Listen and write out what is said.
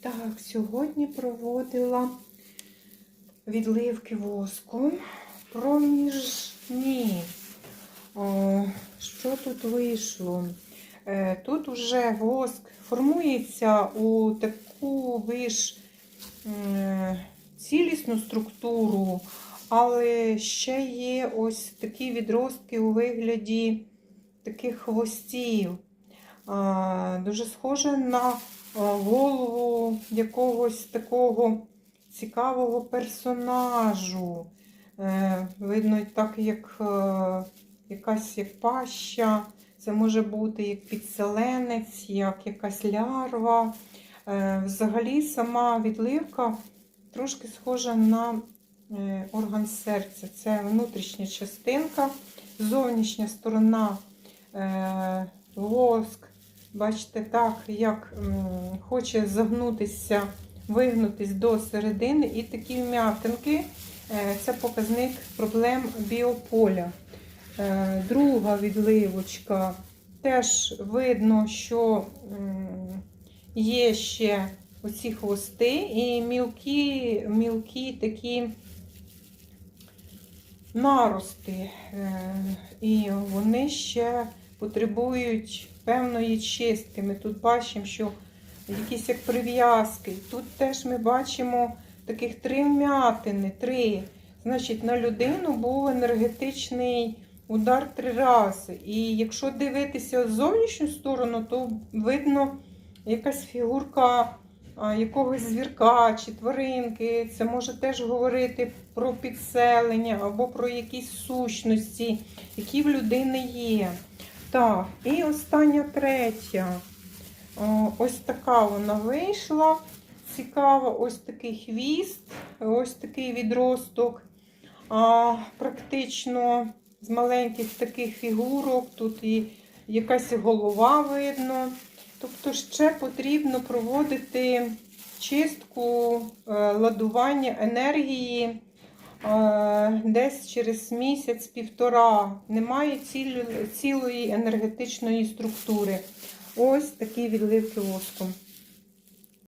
Так, сьогодні проводила відливки воску проміжні. О, що тут вийшло? Е, Тут вже воск формується у таку е, цілісну структуру, але ще є ось такі відростки у вигляді таких хвостів. Дуже схоже на голову якогось такого цікавого персонажу. Е, Видно, так як е, якась як паща, це може бути як підселенець, як якась лярва. Е, Взагалі сама відливка трошки схожа на е, орган серця. Це внутрішня частинка, зовнішня сторона е. Бачите, так, як хоче загнутися, вигнутись до середини, і такі вм'ятинки е, це показник проблем біополя. Е, Друга відливочка. Теж видно, що є ще оці хвости і мілкі, мілкі такі нарости. Е, І вони ще потребують певної чистки. Ми тут бачимо, що якісь як прив'язки. Тут теж ми бачимо таких три вмятини. Три. Значить, на людину був енергетичний удар три рази. І якщо дивитися з зовнішню сторону, то видно якась фігурка якогось звірка чи тваринки. Це може теж говорити про підселення або про якісь сущності, які в людини є. Так, і остання третя. Ось така вона вийшла. Цікава, ось такий хвіст, ось такий відросток. А, Практично з маленьких таких фігурок. Тут і якась голова видно. Тобто ще потрібно проводити чистку е, ладування енергії е, десь через місяць-півтора. Немає цілої енергетичної структури. Ось такий відливки воском.